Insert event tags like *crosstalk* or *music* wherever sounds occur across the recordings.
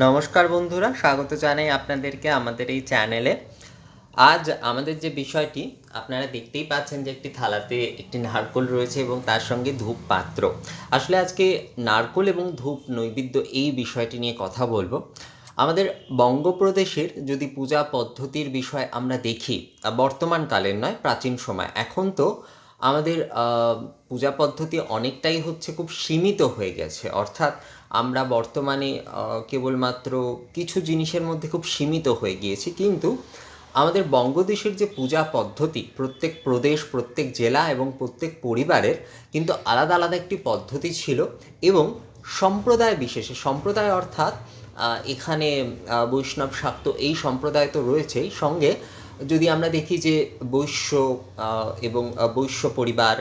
নমস্কার বন্ধুরা, স্বাগত জানাই আপনাদেরকে আমাদের এই চ্যানেলে আজ আমাদের যে বিষয়টি, আপনারা দেখতেই পাচ্ছেন যে একটি থালাতে একটি নারকোল রয়েছে এবং তার সঙ্গে ধূপ পাত্র আসলে আজকে নারকোল এবং ধূপ নৈবেদ্য এই বিষয়টি নিয়ে কথা বলব। আমাদের বঙ্গপ্রদেশের যদি পূজা পদ্ধতির বিষয় আমরা দেখি বর্তমান কালের নয়, প্রাচীন সময়। এখন তো আমাদের পূজা পদ্ধতি অনেকটাই হচ্ছে খুব সীমিত হয়ে গেছে। অর্থাৎ আমরা বর্তমানে কেবলমাত্র কিছু জিনিসের মধ্যে খুব সীমিত হয়ে গিয়েছি। কিন্তু আমাদের বঙ্গদেশের যে পূজা পদ্ধতি, প্রত্যেক প্রদেশ, প্রত্যেক জেলা এবং প্রত্যেক পরিবারের কিন্তু আলাদা আলাদা একটি পদ্ধতি ছিল এবং সম্প্রদায় বিশেষে, সম্প্রদায় অর্থাৎ এখানে বৈষ্ণব শাক্ত এই সম্প্রদায় তো রয়েছেই। সঙ্গে যদি আমরা দেখি যে বৈশ্য এবং বৈশ্য পরিবার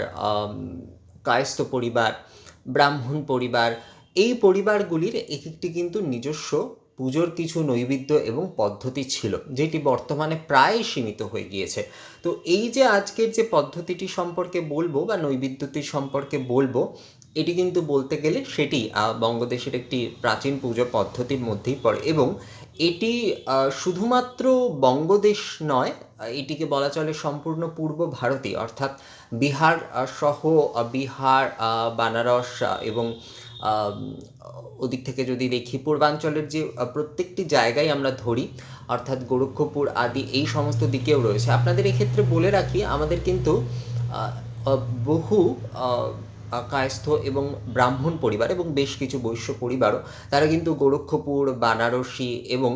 কায়স্থ পরিবার, ব্রাহ্মণ পরিবার এই পরিবারগুলির এক একটি কিন্তু নিজস্ব পুজোর কিছু নৈবেদ্য এবং পদ্ধতি ছিল, যেটি বর্তমানে প্রায় সীমিত হয়ে গিয়েছে। তো এই যে আজকের যে পদ্ধতিটি সম্পর্কে বলব বা নৈবেদ্যটি সম্পর্কে বলব, এটি কিন্তু বলতে গেলে সেটি বঙ্গদেশের একটি প্রাচীন পুজো পদ্ধতির মধ্যেই পড়ে এবং এটি শুধুমাত্র বঙ্গদেশ নয়, এটিকে বলা চলে সম্পূর্ণ পূর্ব ভারতীয় অর্থাৎ বিহার সহ বিহার বানারস এবং ওদিক থেকে যদি দেখি, পূর্বাঞ্চলের যে প্রত্যেকটি জায়গায় আমরা ধরি, অর্থাৎ গোরক্ষপুর আদি, এই সমস্ত দিকেও রয়েছে। আপনাদের এক্ষেত্রে বলে রাখি, আমাদের কিন্তু বহু কায়স্থ এবং ব্রাহ্মণ পরিবার এবং বেশ কিছু বৈশ্য পরিবারও, তারা কিন্তু গোরক্ষপুর, বানারসি এবং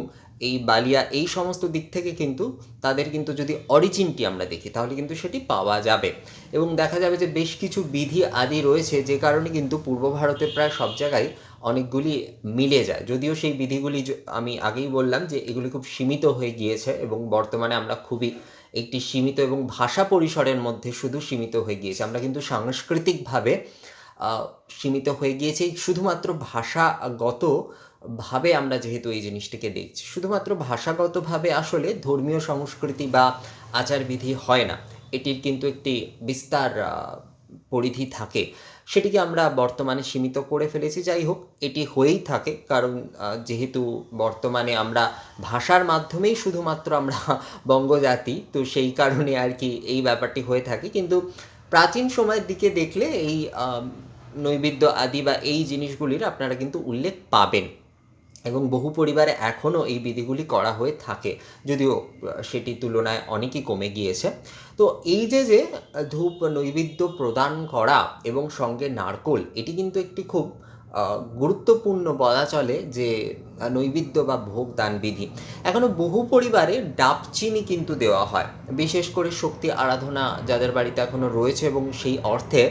এই বালিয়া, এই সমস্ত দিক থেকে কিন্তু তাদের কিন্তু যদি অরিজিনটি আমরা দেখি, তাহলে কিন্তু সেটি পাওয়া যাবে। এবং দেখা যাবে যে বেশ কিছু বিধি আদি রয়েছে, যে কারণে কিন্তু পূর্ব ভারতে প্রায় সব জায়গায় অনেকগুলি মিলে যায়। যদিও সেই বিধিগুলি আমি আগেই বললাম যে এগুলি খুব সীমিত হয়ে গিয়েছে এবং বর্তমানে আমরা খুবই একটি সীমিত এবং ভাষা পরিসরের মধ্যে শুধু সীমিত হয়ে গিয়েছে। আমরা কিন্তু সাংস্কৃতিকভাবে সীমিত হয়ে গিয়েছে। শুধুমাত্র ভাষাগত ভাবে আমরা যেহেতু এই জিনিসটিকে দেখছি। শুধুমাত্র ভাষাগতভাবে আসলে ধর্মীয় সংস্কৃতি বা আচারবিধি হয় না। এটির কিন্তু একটি বিস্তার পরিধি থাকে। সেটিকে আমরা বর্তমানে সীমিত করে ফেলেছি, যাই হোক, এটি হয়েই থাকে। কারণ যেহেতু বর্তমানে আমরা ভাষার মাধ্যমেই শুধুমাত্র আমরা বঙ্গজাতি, তো সেই কারণে আর কি এই ব্যাপারটি হয়ে থাকে। কিন্তু প্রাচীন সময়ের দিকে দেখলে এই নৈবেদ্য আদি বা এই জিনিসগুলির আপনারা কিন্তু উল্লেখ পাবেন। এবং বহু পরিবারে এখনও এই বিধিগুলি করা হয়ে থাকে, যদিও সেটির তুলনায় অনেকই কমে গিয়েছে। তো এই যে যে, ধূপ নৈবেদ্য প্রদান করা এবং সঙ্গে নারকোল, এটি কিন্তু একটি খুব গুরুত্বপূর্ণ বলা চলে যে নৈবেদ্য বা ভোগ দান বিধি। এখনও বহু পরিবারে ডাব চিনি কিন্তু দেওয়া হয়। বিশেষ করে শক্তি আরাধনা যাদের বাড়িতে এখনও রয়েছে এবং সেই অর্থে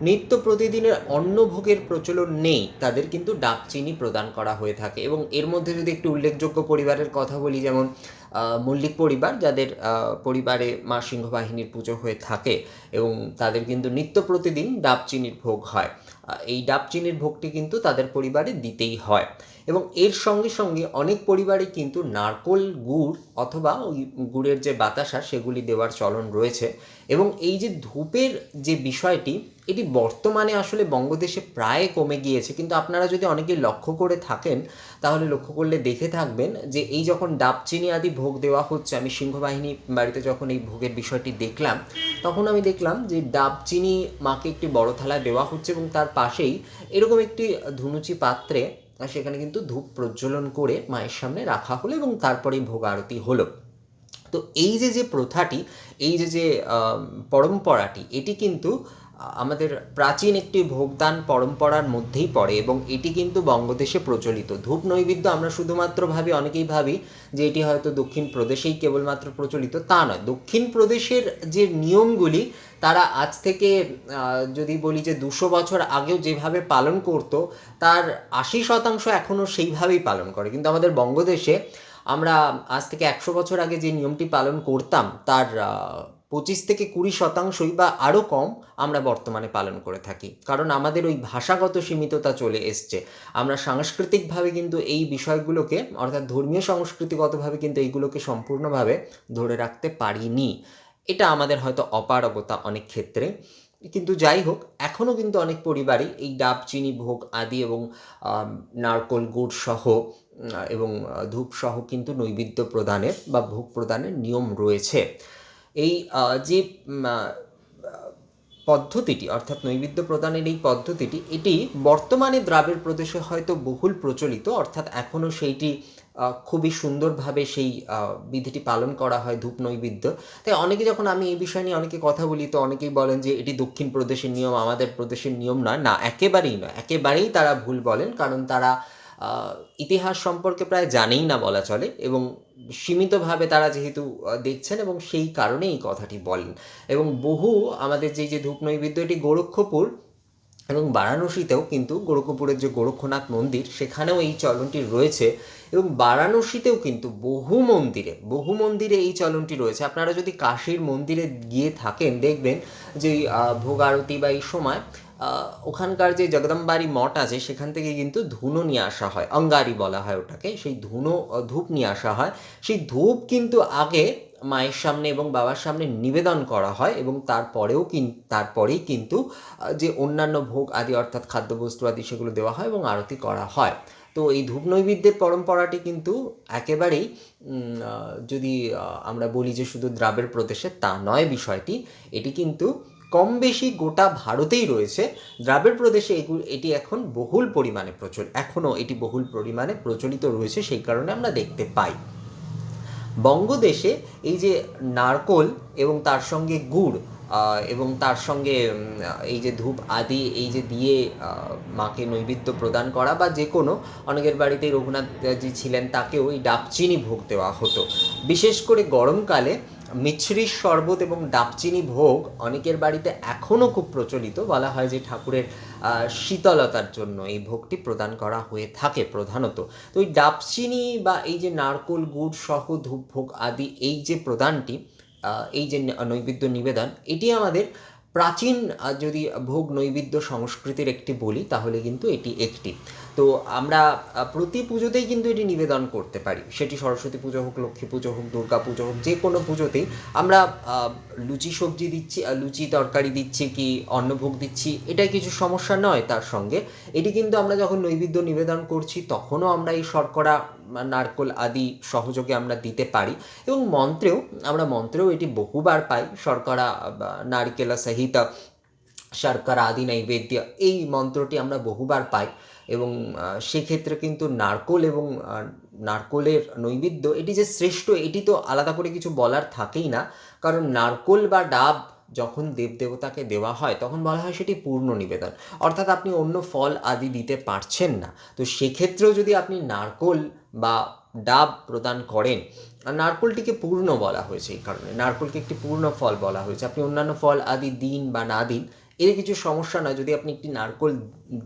নিত্য প্রতিদিনের অন্নভোগের প্রচলন নেই, তাদের কিন্তু ডাব চিনি প্রদান করা হয়ে থাকে। এবং এর মধ্যে যদি একটি উল্লেখযোগ্য পরিবারের কথা বলি, যেমন মল্লিক পরিবার, যাদের পরিবারে মা সিংহ বাহিনীর পুজো হয়ে থাকে এবং তাদের কিন্তু নিত্য প্রতিদিন ডাব চিনির ভোগ হয়। এই ডাব চিনির ভোগটি কিন্তু তাদের পরিবারে দিতেই হয়। এবং এর সঙ্গে সঙ্গে অনেক পরিবারে কিন্তু নারকোল গুড় অথবা ওই গুড়ের যে বাতাসা, সেগুলি দেওয়ার চলন রয়েছে। এবং এই যে ধূপের যে বিষয়টি এটি বর্তমানে আসলে বঙ্গদেশে প্রায় কমে গিয়েছে, কিন্তু আপনারা যদি অনেকেই লক্ষ্য করে থাকেন, তাহলে লক্ষ্য করলে দেখে থাকবেন যে এই যখন ডাবচিনি আদি ভোগ দেওয়া হচ্ছে, আমি সিংহবাহিনী বাড়িতে যখন এই ভোগের বিষয়টি দেখলাম, তখন আমি দেখলাম যে ডাবচিনি মাকে একটি বড় থালায় দেওয়া হচ্ছে এবং তার পাশেই এরকম একটি ধুনুচি পাত্রে সেখানে কিন্তু ধূপ প্রজ্বলন করে মায়ের সামনে রাখা হলো এবং তারপরেই ভোগ আরতি হলো। তো এই যে যে প্রথাটি, এই যে যে পরম্পরাটি, এটি কিন্তু আমাদের প্রাচীন একটি ভোগদান পরম্পরার মধ্যেই পড়ে এবং এটি কিন্তু বঙ্গদেশে প্রচলিত। ধূপ নৈবেদ্য আমরা শুধুমাত্র ভাবি, অনেকেই ভাবি যে এটি হয়তো দক্ষিণ প্রদেশেই কেবলমাত্র প্রচলিত। তা নয়। দক্ষিণ প্রদেশের যে নিয়মগুলি, তারা আজ থেকে যদি বলি যে দুশো বছর আগেও যেভাবে পালন করতো, তার আশি শতাংশ এখনও সেইভাবেই পালন করে। কিন্তু আমাদের বঙ্গদেশে আমরা আজ থেকে একশো বছর আগে যে নিয়মটি পালন করতাম, তার পঁচিশ থেকে কুড়ি শতাংশই বা আরও কম আমরা বর্তমানে পালন করে থাকি। কারণ আমাদের ওই ভাষাগত সীমিততা চলে এসছে। আমরা সাংস্কৃতিকভাবে কিন্তু এই বিষয়গুলোকে, অর্থাৎ ধর্মীয় সংস্কৃতিগতভাবে কিন্তু এইগুলোকে সম্পূর্ণভাবে ধরে রাখতে পারিনি। এটা আমাদের হয়তো অপারগতা অনেক ক্ষেত্রে। কিন্তু যাই হোক এখনও কিন্তু অনেক পরিবারই এই ডাব, চিনি, ভোগ আদি এবং নারকোল, গুড় সহ এবং ধূপ সহ কিন্তু নৈবেদ্য প্রদানের বা ভোগ প্রদানের নিয়ম রয়েছে। এই যে পদ্ধতিটি, অর্থাৎ নৈবেদ্য প্রদানের এই পদ্ধতিটি, এটি বর্তমানে দ্রাবিড় প্রদেশে হয়তো বহুল প্রচলিত, অর্থাৎ এখনও সেইটি খুবই সুন্দরভাবে সেই বিধিটি পালন করা হয় ধূপ নৈবেদ্য। তাই অনেকে যখন আমি এই বিষয় নিয়ে অনেকে কথা বলি, তো অনেকেই বলেন যে এটি দক্ষিণ প্রদেশের নিয়ম, আমাদের প্রদেশের নিয়ম নয়। না, একেবারেই নয়। একেবারেই তারা ভুল বলেন, কারণ তারা ইতিহাস সম্পর্কে প্রায় জানেই না বলা চলে এবং সীমিতভাবে তারা যেহেতু দেখছেন এবং সেই কারণে এই কথাটি বলেন। এবং বহু আমাদের যে যে ধূপ নৈবেদ্য এটি গোরক্ষপুর এবং বারাণসীতেও কিন্তু গোরক্ষপুরের যে গোরক্ষনাথ মন্দির, সেখানেও এই চলনটি রয়েছে এবং বারাণসীতেও কিন্তু বহু মন্দিরে বহু মন্দিরে এই চলনটি রয়েছে। আপনারা যদি কাশীর মন্দিরে গিয়ে থাকেন, দেখবেন যে ভোগ আরতি বা এই সময় ওখানকার যে জগদম্বারি মঠ আছে, সেখান থেকে কিন্তু ধুনো নিয়ে আসা হয়। অঙ্গারি বলা হয় ওটাকে। সেই ধুনো ধূপ নিয়ে আসা হয়। সেই ধূপ কিন্তু আগে মায়ের সামনে এবং বাবার সামনে নিবেদন করা হয় এবং তারপরেও কিন, তারপরেই কিন্তু যে অন্যান্য ভোগ আদি অর্থাৎ খাদ্যবস্তু আদি সেগুলো দেওয়া হয় এবং আরতি করা হয়। তো এই ধূপ নৈবেদ্যের পরম্পরাটি কিন্তু একেবারেই যদি আমরা বলি যে শুধু দ্রাবের প্রদেশে তা নয় বিষয়টি, এটি কিন্তু কম বেশি গোটা ভারতেই রয়েছে। দ্রাবিড় প্রদেশে এটি এখন বহুল পরিমাণে প্রচল, এখনও এটি বহুল পরিমাণে প্রচলিত রয়েছে, সেই কারণে আমরা দেখতে পাই। বঙ্গদেশে এই যে নারকোল এবং তার সঙ্গে গুড় এবং তার সঙ্গে এই যে ধূপ আদি, এই যে দিয়ে মাকে নৈবেদ্য প্রদান করা বা যে কোনো, অনেকের বাড়িতে রঘুনাথজি ছিলেন, তাকেও এই ডাবচিনি ভোগ দেওয়া হতো। বিশেষ করে গরমকালে মিছরির শরবত এবং ডাবচিনি ভোগ অনেকের বাড়িতে এখনও খুব প্রচলিত। বলা হয় যে ঠাকুরের শীতলতার জন্য এই ভোগটি প্রদান করা হয়ে থাকে প্রধানত। তো এই ডাবচিনি বা এই যে নারকোল, গুড় সহ ধূপ ভোগ আদি এই যে প্রদানটি এই যে নৈবেদ্য নিবেদন, এটি আমাদের প্রাচীন যদি ভোগ নৈবেদ্য সংস্কৃতির একটি বলি, তাহলে কিন্তু এটি একটি। তো আমরা প্রতি পুজোতেই কিন্তু এটি নিবেদন করতে পারি। সেটি সরস্বতী পুজো হোক, লক্ষ্মী পুজো হোক, দুর্গা পুজো হোক, যে কোনো পুজোতেই আমরা লুচি সবজি দিচ্ছি লুচি তরকারি দিচ্ছি কি অন্নভোগ দিচ্ছি এটা কিছু সমস্যা নয় তার সঙ্গে। এটি কিন্তু আমরা যখন নৈবেদ্য নিবেদন করছি, তখনও আমরা এই শর্করা নারকোল আদি সহযোগে আমরা দিতে পারি এবং মন্ত্রেও, আমরা মন্ত্রেও এটি বহুবার পাই। শর্করা নারকেলা, সহিত শর্করা আদি, নৈবেদ্য, এই মন্ত্রটি আমরা বহুবার পাই এবং সেক্ষেত্রে কিন্তু নারকোল এবং নারকোলের নৈবেদ্য, এটি যে শ্রেষ্ঠ, এটি তো আলাদা করে কিছু বলার থাকেই না। কারণ নারকোল বা ডাব যখন দেবদেবতাকে দেওয়া হয়, তখন বলা হয় সেটি পূর্ণ নিবেদন। অর্থাৎ আপনি অন্য ফল আদি দিতে পারছেন না। তো সেক্ষেত্রেও যদি আপনি নারকোল বা ডাব প্রদান করেন, নারকোলটিকে পূর্ণ বলা হয়েছে এই কারণে। নারকোলকে একটি পূর্ণ ফল বলা হয়েছে। আপনি অন্যান্য ফল আদি দিন বা না দিন এর কিছু সমস্যা নয়, যদি আপনি একটি নারকোল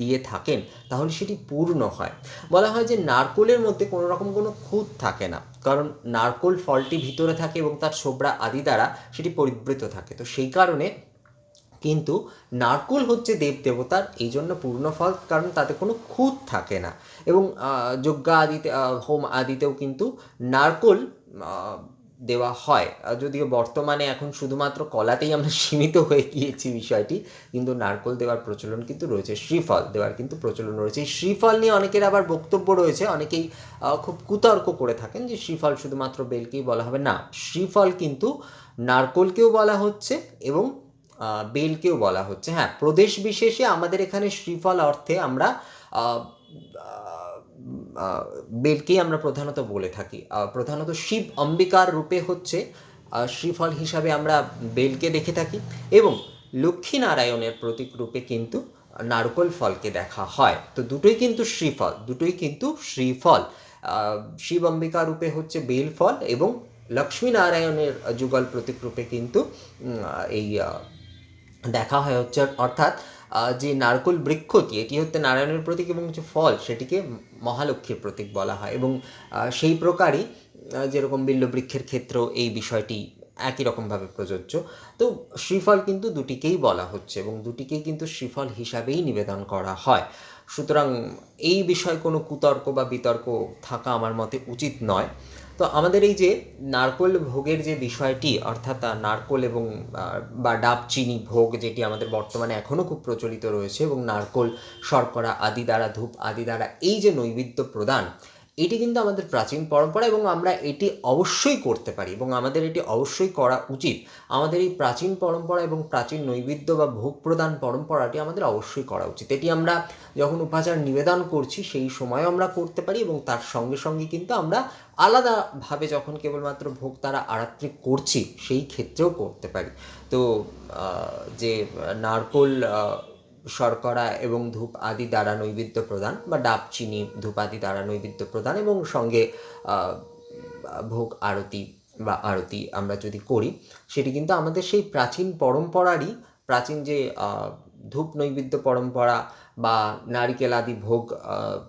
দিয়ে থাকেন, তাহলে সেটি পূর্ণ হয়। বলা হয় যে নারকোলের মধ্যে কোনো রকম কোনো খুঁত থাকে না, কারণ নারকোল ফলটি ভিতরে থাকে এবং তার ছোবড়া আদি দ্বারা সেটি পরিবৃত থাকে। তো সেই কারণে কিন্তু নারকোল হচ্ছে দেব দেবতার এই জন্য পূর্ণ ফল, কারণ তাতে কোনো খুঁত থাকে না। এবং যজ্ঞ আদিতে হোম আদিতেও কিন্তু নারকোল দেওয়া হয়। যদিও বর্তমানে এখন শুধুমাত্র কলাতেই আমরা *laughs* সীমিত হয়ে গিয়েছি বিষয়টি, কিন্তু নারকোল দেওয়ার প্রচলন কিন্তু রয়েছে, শ্রীফল দেওয়ার কিন্তু প্রচলন রয়েছে। শ্রীফল নিয়ে অনেকের আবার বক্তব্য রয়েছে, অনেকেই খুব কুতর্ক করে থাকেন যে শ্রীফল শুধুমাত্র বেলকেই বলা হবে। না, শ্রীফল কিন্তু নারকোলকেও বলা হচ্ছে এবং বেলকেও বলা হচ্ছে। হ্যাঁ প্রদেশ বিশেষে আমাদের এখানে শ্রীফল অর্থে আমরা বেলকেই আমরা প্রধানত বলে থাকি। প্রধানত শিব অম্বিকার রূপে হচ্ছে শ্রীফল হিসাবে আমরা বেলকে দেখে থাকি এবং লক্ষ্মীনারায়ণের প্রতীক রূপে কিন্তু নারকোল ফলকে দেখা হয়। তো দুটোই কিন্তু শ্রীফল, দুটোই কিন্তু শ্রীফল। শিব অম্বিকা রূপে হচ্ছে বেল ফল এবং লক্ষ্মীনারায়ণের যুগল প্রতীক রূপে কিন্তু এই দেখা হয় হচ্ছে, অর্থাৎ যে নারকোল বৃক্ষটি এটি হচ্ছে নারায়ণের প্রতীক এবং যে ফল, সেটিকে মহালক্ষ্মীর প্রতীক বলা হয়। এবং সেই প্রকারই যেরকম বিল্ল বৃক্ষের ক্ষেত্রেও এই বিষয়টি একই রকমভাবে প্রযোজ্য। তো শ্রীফল কিন্তু দুটিকেই বলা হচ্ছে এবং দুটিকেই কিন্তু শ্রীফল হিসাবেই নিবেদন করা হয়। সুতরাং এই বিষয়ে কোনো কুতর্ক বা বিতর্ক থাকা আমার মতে উচিত নয়। তো আমাদের এই যে নারকোল ভোগের যে বিষয়টি, অর্থাৎ নারকোল এবং বা ডাব চিনি ভোগ যেটি আমাদের বর্তমানে এখনও খুব প্রচলিত রয়েছে এবং নারকোল, শর্করা আদি দ্বারা, ধূপ আদি দ্বারা, এই যে নৈবেদ্য প্রদান এটি কিন্তু আমাদের প্রাচীন পরম্পরা এবং আমরা এটি অবশ্যই করতে পারি এবং আমাদের এটি অবশ্যই করা উচিত। আমাদের এই প্রাচীন পরম্পরা এবং প্রাচীন নৈবেদ্য বা ভোগ প্রদান পরম্পরাটি আমাদের অবশ্যই করা উচিত। এটি আমরা যখন উপাচার নিবেদন করছি, সেই সময় আমরা করতে পারি এবং তার সঙ্গে সঙ্গে কিন্তু আমরা আলাদাভাবে যখন কেবলমাত্র ভোগ তারা আরাত্রি করছি, সেই ক্ষেত্রেও করতে পারি। তো যে নারকোল শর্করা এবং ধূপ আদি দ্বারা নৈবেদ্য প্রদান বা ডাব, চিনি, ধূপ আদি দ্বারা নৈবেদ্য প্রদান এবং সঙ্গে ভোগ আরতি বা আরতি আমরা যদি করি, সেটি কিন্তু আমাদের সেই প্রাচীন পরম্পরারই প্রাচীন যে ধূপ নৈবেদ্য পরম্পরা বা নারিকেল আদি ভোগ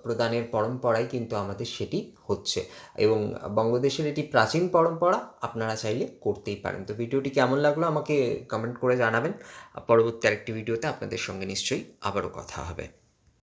প্রদানের পরম্পরাই কিন্তু আমাদের সেটি হচ্ছে। এবং বঙ্গদেশের এটি প্রাচীন পরম্পরা আপনারা চাইলে করতেই পারেন। তো ভিডিওটি কেমন লাগল আমাকে কমেন্ট করে জানাবেন। পরবর্তী আরেকটি ভিডিওতে আপনাদের সঙ্গে নিশ্চয়ই আবারও কথা হবে।